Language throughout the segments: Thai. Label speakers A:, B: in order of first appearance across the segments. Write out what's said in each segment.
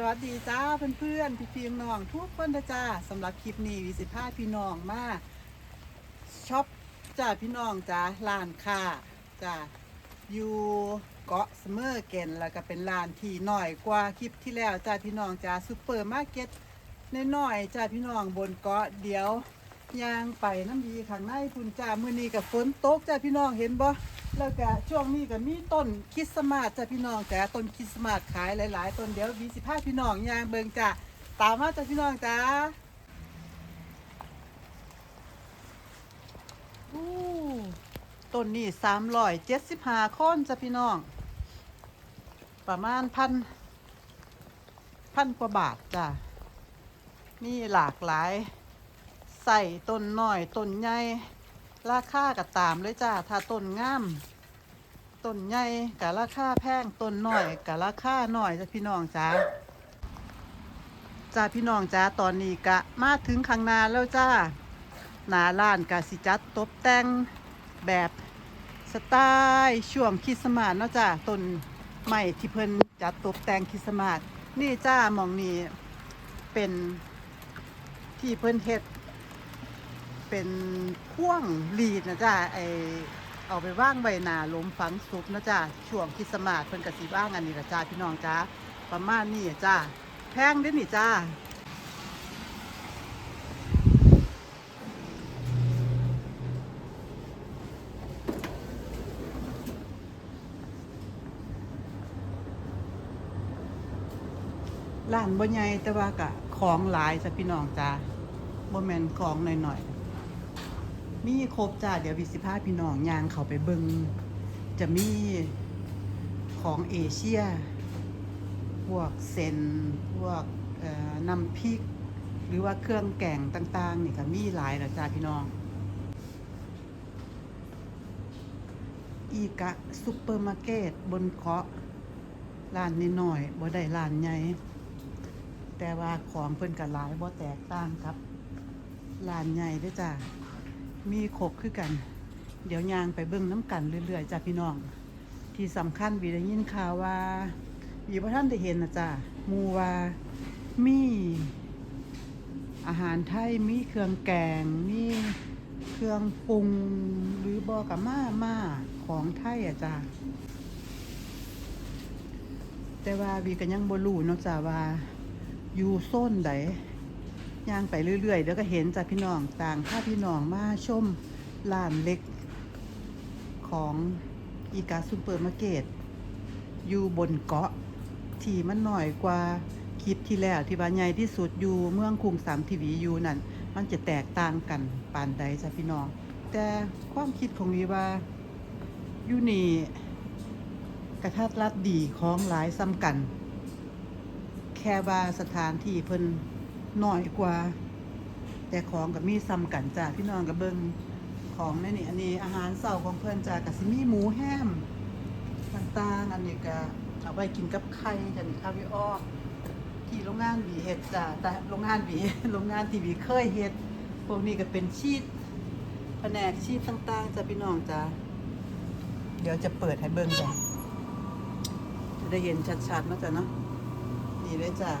A: สวัสดีจ้าเพื่อนๆพี่พี่น้องทุกคนนะจ้าสำหรับคลิปนี้วิสิพาพี่น้องมาช็อปจ้าพี่น้องจ้าร้านค้าจ้าอยู่เกาะเสมอร์เกนแล้วก็เป็นร้านที่หน่อยกว่าคลิปที่แล้วจ้าพี่น้องจ้าซูเปอร์มาร์เก็ตน้อยๆจ้าพี่น้องบนเกาะเดี๋ยวย่างไปน้ำดีข้างในพุ่นจ้ามื้อนี้กับฝนตกจ้าพี่น้องเห็นบ่ แล้วก็ช่วงนี้ก็มีต้นคริสต์มาสจ้าพี่น้องจ้าต้นคริสต์มาสขายหลาย ๆ ต้นเดี๋ยววีสิพาพี่น้องยางเบิงจ้าตามมาจ้าพี่น้องจ้าอู้ต้นนี้สามร้อยเจ็ดสิบห้าคนจ้าพี่น้อง ประมาณพันพันกว่าบาทจ้ามีหลากหลายใส่ต้นน้อยต้นใหญ่ ราคาก็ตามเลยจ้า ถ้าต้นงาม ต้นใหญ่กับราคาแพง ต้นหน้อยกับราคาน้อยจ้าพี่น้องจ้าจ้าพี่น้องจ้าตอนนี้กะมาถึงข้างนาแล้วจ้า หนาล้านกะสิจัดตกแต่งแบบสไตล์ช่วงคริสต์มาสเนาะจ้าต้นไม้ที่เพิ่นจัดตกแต่งคริสต์มาสนี่จ้ามองนี่เป็นที่เพิ่นเฮ็ด เป็นพ่วงลีดนะจ้าไอเอาไปว่างใบหนาหลมฝังซุปนะจ้าช่วงคริสต์มาสเพิ่นกสิว่างอันนี้ละจ้าพี่น้องจ้าประมาณนี้จ้าแพงด้อนี่จ้าร้านบ่ใหญ่แต่ว่ากะของหลายจ้ะพี่น้องจ้าบ่แม่นของหน่อยๆ มีครบจ้าเดี๋ยววิสิพาพี่น้องยางเขาไปเบิงจะมีของเอเชีย พวกเซนพวกน้ำพริก หรือว่าเครื่องแกงต่าง ๆ นี่ก็มีหลายแล้วจ้าพี่น้อง อีกะซุปเปอร์มาร์เก็ตบนเกาะร้านนิดหน่อยบ่ได้ร้านใหญ่แต่ว่าของเพิ่นก็หลายบ่แตกต่างครับร้านใหญ่ด้อจ้า มีครบคือกัน เดี๋ยวยางไปเบิ่งน้ำกันเรื่อยๆจ้าพี่น้อง ที่สำคัญวีได้ยินข่าวว่าวีพระท่านได้เห็นนะจ้าหมูว่ามีอาหารไทยมีเครื่องแกงมีเครื่องปรุงหรือบอกกับมาม่าของไทยอะจ้าแต่ว่าวีก็ยังบ่รู้เนาะจ้าว่าอยู่โซนใด ย่างไปเรื่อยๆเดี๋ยวก็เห็นจากพี่น้องต่างถ้าพี่น้องมาชมร้านเล็กของอีกาซูเปอร์มาร์เก็ตอยู่บนเกาะที่มันหน่อยกว่าคลิปที่แล้วที่ว่าใหญ่ที่สุดอยู่เมืองคุงสามทีวีอยู่นั่นมันจะแตกต่างกันปานใดจ้ะพี่น้อง แต่ความคิดของวีว่าอยู่นี่กระทัดรัดดีของหลายซ้ำกัน แค่ว่าสถานที่เพิ่น น้อยกว่า แต่ของกับมีซ้ำกันจ้าพี่น้องกับเบิงของในนี่อันนี้อาหารเสาของเพิ่อนจ้ากับซิมี่หมูแฮมต่างๆอันนี้ก็เอาไปกินกับไข่จ้ะนี่คาวิออร์ที่โรงงานบีเฮ็ดจ้าแต่โรงงานบีโรงงานที่บีเคยเฮ็ดพวกนี้ก็เป็นชีสแผนกชีสต่างๆจ้าพี่น้องจ้าเดี๋ยวจะเปิดให้เบิ่งจ้ะจะได้เห็นชัดๆนะจ้ะเนาะนี่เลยจ้า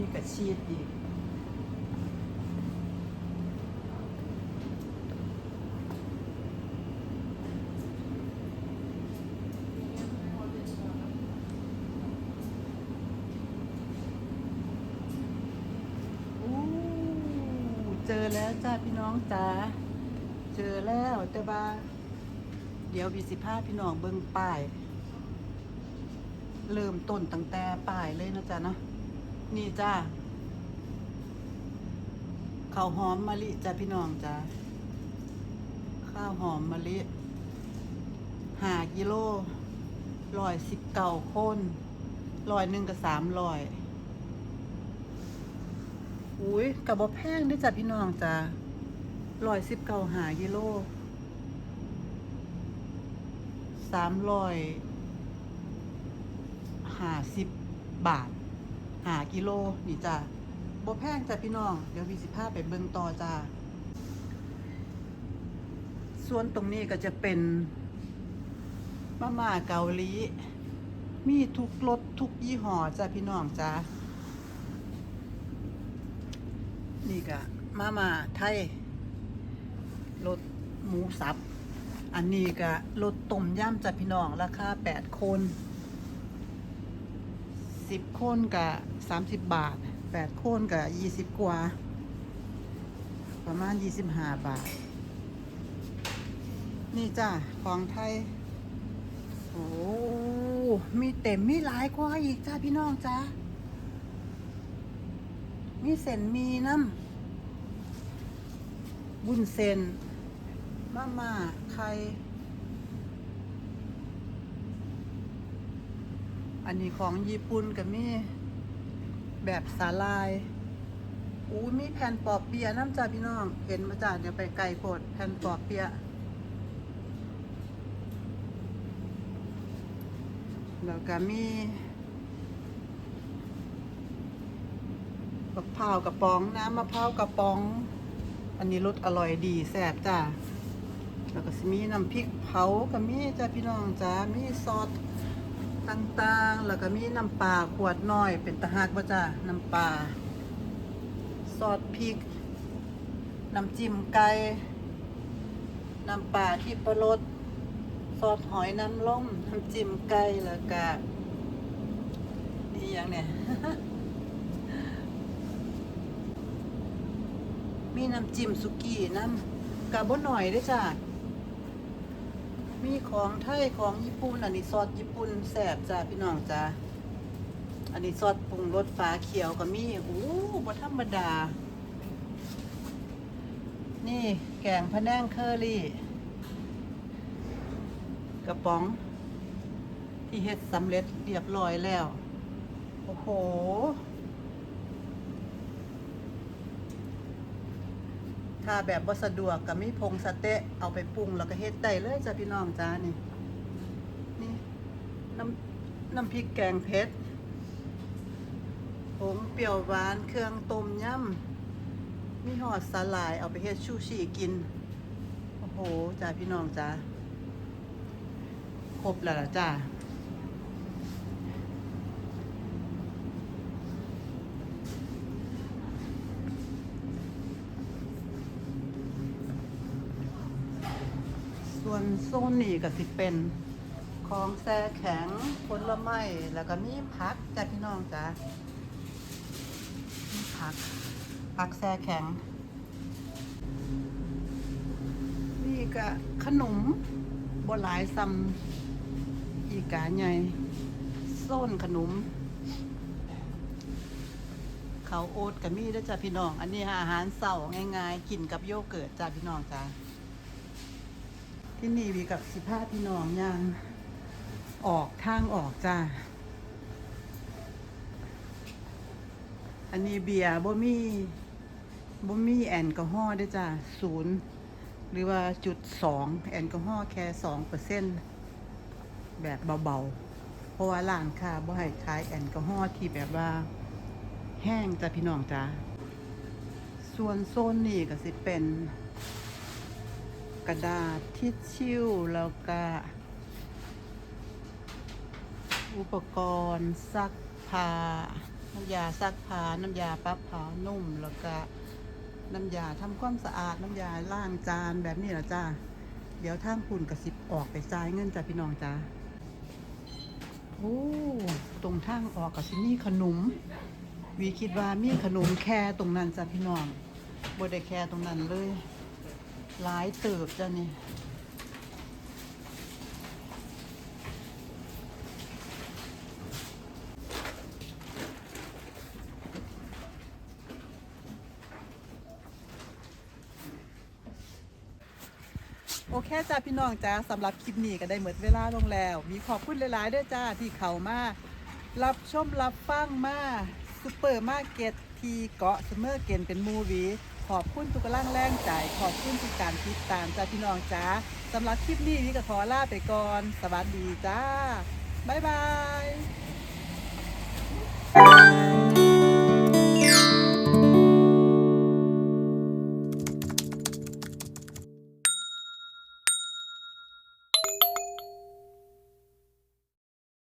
A: นี่ก็ชีดอีกเจอแล้วจ้าพี่น้องจ้าเจอแล้วแต่ว่า เดี๋ยววีสิพาพี่น้องเบิ่งป้าย เริ่มต้นตั้งแต่ป้ายเลยนะจ๊ะเนาะ นี่จ้าข้าวหอมมะลิจ้าพี่น้องจ้าข้าวหอมมะลิหากิโลร้อยสิบเก้าคนร้อยหนึ่งกับสามร้อยอุ้ยกับบแพงเด้วยจ้าพี่น้องจ้าร้อยสิบเก้าหากิโลสามร้อยห้าสิบบาท หากิโลนี่จ้ะบ่แพงจ้ะพี่น้อง เดี๋ยววีสิพาไปเบิ่งต่อจ้าส่วนตรงนี้ก็จะเป็นมาม่าเกาหลี มีทุกรสทุกยี่ห้อจ้ะพี่น้องจ้านี่ก็มาม่าไทยรสหมูสับ อันนี้ก็รสต้มยำจ้ะพี่น้อง ราคาแปดคน สิบคนกับสามสิบบาทแปดคนกับยี่สิบกว่า ประมาณยี่สิบห้าบาท นี่จ้ะของไทย โอ้มีเต็มมีหลายกว่าอีกจ้าพี่น้องจ้ามีเส้นมีน้ำบุญเส้นมาม่าไข่ อันนี้ของญี่ปุ่นกับมีแบบสาลาย อู้มีแผ่นปอบเปียน้ำจ้าพี่น้อง เห็นมาจ้าเดี๋ยวไปไกลโพดแผ่นปอบเปียแล้วก็มีมะพร้าวกระป๋องน้ำมะพร้าวกระป๋อง อันนี้รสอร่อยดีแซ่บจ้าแล้วก็มีน้ำพริกเผาก็มีจ้าพี่น้องจ้ามีซอส ต่างๆ แล้วก็มีน้ำปลาขวดน้อยเป็นตะหักบ่จ้าน้ำปลาซอสพริก น้ำจิ้มไก่ น้ำปลาที่ประรสซอสหอยน้ำล่มน้ำจิ้มไก่แล้วก็นี่ยังเนี่ย มีน้ำจิ้มสุกี้น้ำกะบ่หน่อยด้วยจ้ะ มีของไทยของญี่ปุ่น อันนี้ซอสญี่ปุ่นแซ่บจ้าพี่น้องจ้าอันนี้ซอสปรุงรสฟ้าเขียวก็มีโอ้บ่ธรรมดา นี่แกงพะแนงเคอรี่ กระป๋อง ที่เฮ็ดสำเร็จเรียบร้อยแล้ว โอ้โห ถ้าแบบบ่สะดวกก็มีพงสะเต๊ะเอาไปปรุงแล้วก็เฮ็ดได้เลยจ้ะพี่น้องจ้านี่นี่น้ำน้ำพริกแกงเผ็ดผงเปรี้ยวหวานเครื่องต้มยำมีหอดสาหร่ายเอาไปเฮ็ดชูชีกิน โอ้โหจ้าพี่น้องจ้าครบแล้วล่ะจ้า ส่วนโซนนี้ก็สิเป็นของแซ่แข็งผลไม้แล้วก็มีผักจ้าพี่น้องจ้ามีผักผักแซ่แข็ง นี่ก็ขนมบหลายซำอีกาใหญ่โซนขนมเขาโอ๊ตกับมี่ด้วยจ้าพี่น้อง อันนี้อาหารเสาง่ายๆ กินกับโยเกิร์ตจ้าพี่น้องจ้า ที่นี่วีกับสิพาพี่น้องย่างออกทางออกจ้า อันนี้เบียร์บ่มีบ่มีแอลกอฮอล์ด้วยจ้าศูนย์หรือว่าจุดสองแอลกอฮอล์แค่สองเปอร์เซ็นแบบเบาๆ เพราะว่าร้านค้าบ่ให้ขายแอลกอฮอล์ที่แบบว่าแห้งจ้าพี่น้องจ้าส่วนโซนนี้ก็สิเป็น กระดาษทิชชิ่วแล้วก็อุปกรณ์ซักผ้าน้ำยาซักผ้าน้ำยาปรับผ้านุ่มแล้วก็น้ำยาทำความสะอาดน้ำยาล้างจานแบบนี้ละจ้าเดี๋ยวทางคุณกระสิบออกไปจ่ายเงินจ้าพี่น้องจ้าโอ้ตรงทางออกกับที่นี่ขนมวีคิดว่ามีขนมแค่ตรงนั้นจ้าพี่น้องบ่ได้แค่ตรงนั้นเลย หลายเติบจ้ะนี่โอเคจ้าพี่น้องจ้าสำหรับคลิปนี้ก็ได้หมดเวลาลงแล้ว มีขอบคุณหลายๆด้วยจ้าที่เข้ามา รับชมรับฟังมาซูเปอร์มาร์เก็ตที่เกาะสเมอร์เกนเป็นมูวี ขอบคุณทุกกำลังแรงใจ ขอบคุณทุกการติดตามจ้าพี่น้องจ้าสำหรับคลิปนี้นี่ก็ขอลาไปก่อน สวัสดีจ้า บ๊ายบาย